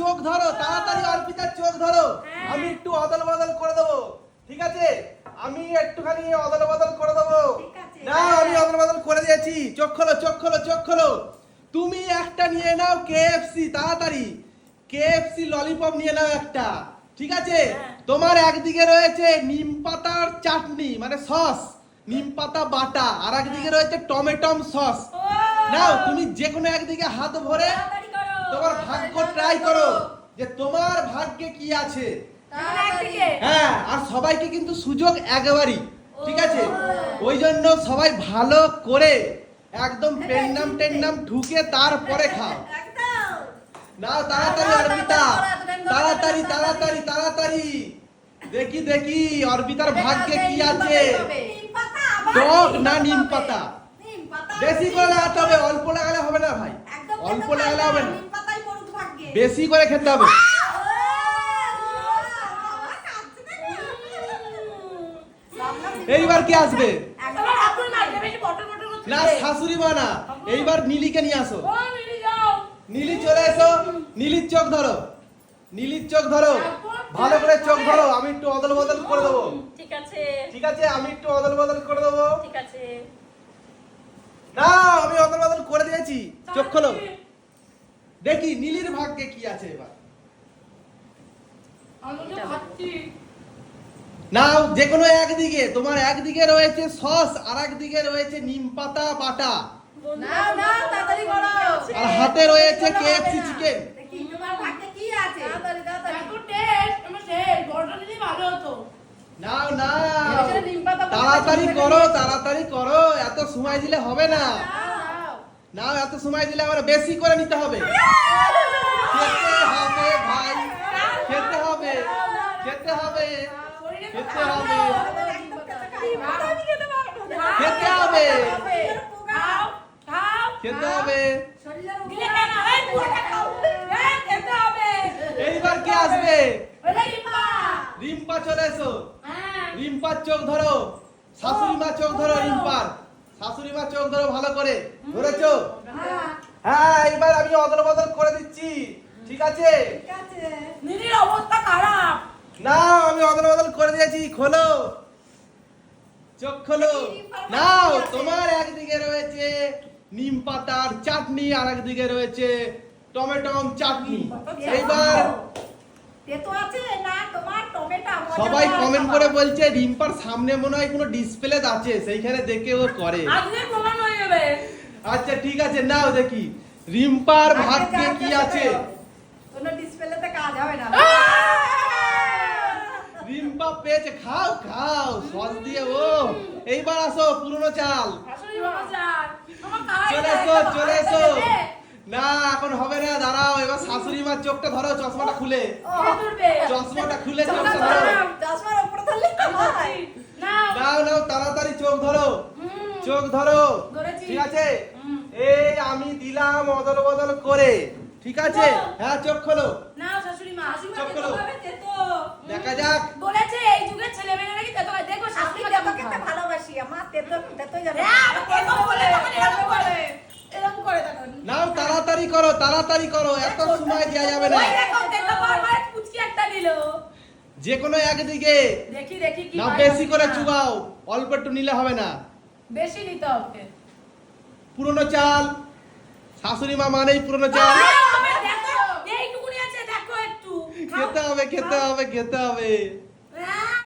চোখ ধরো তাড়াতাড়ি অর্পিতার চোখ ধরো। হ্যাঁ। আমি একটু অদল বদল করে দেবো। ঠিক আছে? আমি একটুখানি অদল বদল করে দেবো। না আমি অদল বদল করে দিয়েছি। চোখ খোলো চোখ খোলো চোখ খোলো। তুমি একটা নিয়ে নাও কেএফসি তাড়াতাড়ি। কেএফসি ললিপপ নিয়ে নাও একটা। ঠিক আছে? হ্যাঁ। তোমার একদিকে রয়েছে নিম পাতার চাটনি মানে সস নিম পাতা বাটা। আর একদিকে রয়েছে টমেটম সস। নাও তুমি যে কোনো একদিকে হাত ভরে। তোমার ভাগ্য ট্রাই করো যে তোমার ভাগ্যে কি আছে। হ্যাঁ আর সবাইকে কিন্তু সুযোগ একবারই ঠিক আছে? ওই জন্য সবাই ভালো করে একদম পেন্নাম টেন্নাম ঢুকে তারপরে খাও। নাও তাড়াতাড়ি অর্পিতা। তাড়াতাড়ি তাড়াতাড়ি তাড়াতাড়ি দেখি দেখি অর্পিতার ভাগ্যে কি আছে? টক না নিম পাতা? বেশি করে লাগাতে হবে অল্প লাগালে হবে না ভাই? অল্প লাগালে হবে না, না নিম পাতাই পড়ুক ভাগ্যে। বেশি করে খেতে হবে। এইবার কি আসবে। না শাশুড়ি মা না এইবার নীলিকে নিয়ে আসো। নীলি চলে এসো নীলির চোখ ধরো। নীলির চোখ ধরো। ভালো করে চোখ ধরো আমি একটু অদল বদল করে দেবো। ঠিক আছে ঠিক আছে আমি একটু অদল বদল করে দেবো। ঠিক আছে। না আমি অদল বদল করে দিয়েছি। চোখ খোলো। দেখি নীলির ভাগ্যে কি আছে এবার। নাও যে কোনো একদিকে তোমার একদিকে রয়েছে সস আর একদিকে রয়েছে নিম পাতা বাটা। আর হাতে রয়েছে কেএফসি চিকেন নাও না তাড়াতাড়ি করো তাড়াতাড়ি করো এত সময় দিলে হবে না নাও এত সময় দিলে আবার বেশি করে নিতে হবে। খেতে হবে ভাই। খেতে হবে। খেতে হবে। খেতে হবে। খেতে না। হবে। খেতে হবে। এইবার কে আসবে? রিম্পা চলে এসো। হ্যাঁ। রিম্পার চোখ ধরো। শাশুড়ি মা চোখ ধরো রিম্পার। শাশুড়ি মা চোখ ধরো ভালো করে ধরেছো? হ্যাঁ, হ্যাঁ এবার আমি অদল বদল করে দিচ্ছি। ঠিক আছে? ঠিক অবস্থা খারাপ। না আমি অদল বদল করে দিয়েছি খোলো। চোখ খোলো। নাও তোমার একদিকে রয়েছে নিম পাতার চাটনি আর একদিকে রয়েছে টমেটম চাটনি। এইবার তেতো আছে না তোমার টমেটো সবাই কমেন্ট করে বলছে রিম্পার সামনে মনে হয় কোনো ডিসপ্লে আছে সেইখানে দেখে ও করে। আজকে প্রমাণ হয়ে যাবে। আচ্ছা ঠিক আছে নাও দেখি। রিম্পার ভাগ্যে কি আছে। কোনো ডিসপ্লেতে কাজ হবে না। রিম্পা পেয়েছে খাও খাও সস দিয়ে ও এইবার আসো পুরনো চাল। চলে। এসো চলে এসো না এখন হবে না দাঁড়াও এবার শাশুড়ি মার চোখটা ধরো চশমাটা খুলে। চশমাটা খুলে চোখটা ধরো। নাও। নাও তাড়াতাড়ি চোখ ধরো। চোখ ধরো। ঠিক আছে। এই আমি দিলাম অদল বদল করে। ঠিক আছে? হ্যাঁ চোখ খোলো। নাও শাশুড়ি মা চোখ খোলো। দেখা যাক। বলেছে এই যুগের ছেলেমেয়েরা নাকি তেতো খায়। দেখো আমি শাশুড়ি মা তেতো কেমন খেতে খায়। ভালোবাসি। আমার তেতো- তেতোই জানে। হ্যাঁ, আমার তেতো বলে, তখন এরকম করে। এরকম করে দেখো। নাও তাড়াতাড়ি করো তাড়াতাড়ি করো এত সময় দেওয়া যাবে না। যে কোনো একদিকে। দেখি দেখি কি না বেশি করে। চুবাও অল্প একটু নিলে হবে না। বেশি নিতে হবে। পুরনো চাল শাশুড়ি মা মানেই পুরনো চাল। আরে, দেখো, এইটুকুনি আছে দেখো একটু। খেতে হবে খেতে হবে খেতে হবে।